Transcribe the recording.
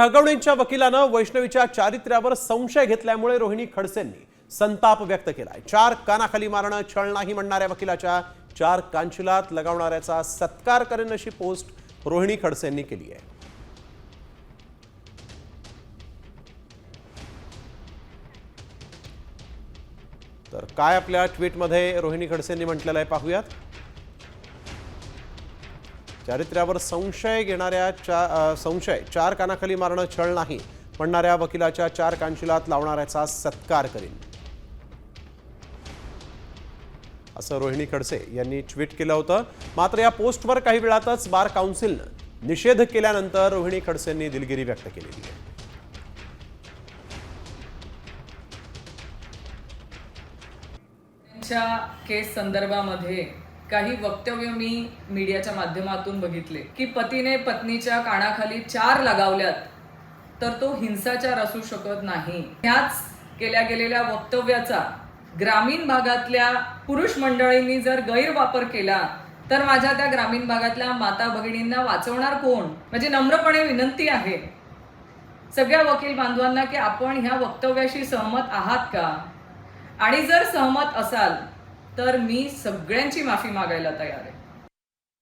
हगवणींच्या वकिलानं वैष्णवीच्या चारित्र्यावर संशय घेतल्यामुळे रोहिणी खडसेंनी संताप व्यक्त केलाय. चार कानाखाली मारणं छळ नाही म्हणणाऱ्या वकिलाच्या चार कांचिलात लगावणाऱ्याचा सत्कार करेन अशी पोस्ट रोहिणी खडसेंनी केली आहे. तर काय आपल्या ट्विटमध्ये रोहिणी खडसेंनी म्हटलेलं आहे पाहूयात? चारित्र्यावर संशय घेणाऱ्या चा संशय चार कानाखाली मारणं छळ नाही म्हणणाऱ्या वकिलाच्या चार कांशिलात लावणाऱ्याचा सत्कार करीन. असं रोहिणी खडसे यांनी ट्विट केलं होतं. मात्र या पोस्टवर काही वेळातच बार काउन्सिलनं निषेध केल्यानंतर रोहिणी खडसेंनी दिलगिरी व्यक्त केलेली आहे च्या केस संदर्भामध्ये काही वक्तव्य मी मीडियाच्या माध्यमातून बघितले. की पतीने पत्नीच्या कानाखाली चार लगावल्यात तर तो हिंसाचार असू शकत नाही. ह्याच केल्या गेलेल्या वक्तव्याचा ग्रामीण भागातल्या पुरुष मंडळींनी जर गैरवापर केला तर माझ्या त्या ग्रामीण भागातल्या माता भगिनींना वाचवणार कोण? म्हणजे नम्रपणे विनंती आहे. सगळ्या वकील बांधवांना की आपण ह्या वक्तव्याशी सहमत आहात का? आणि जर सहमत असाल तर मी सगळ्यांची माफी मागायला तयार आहे.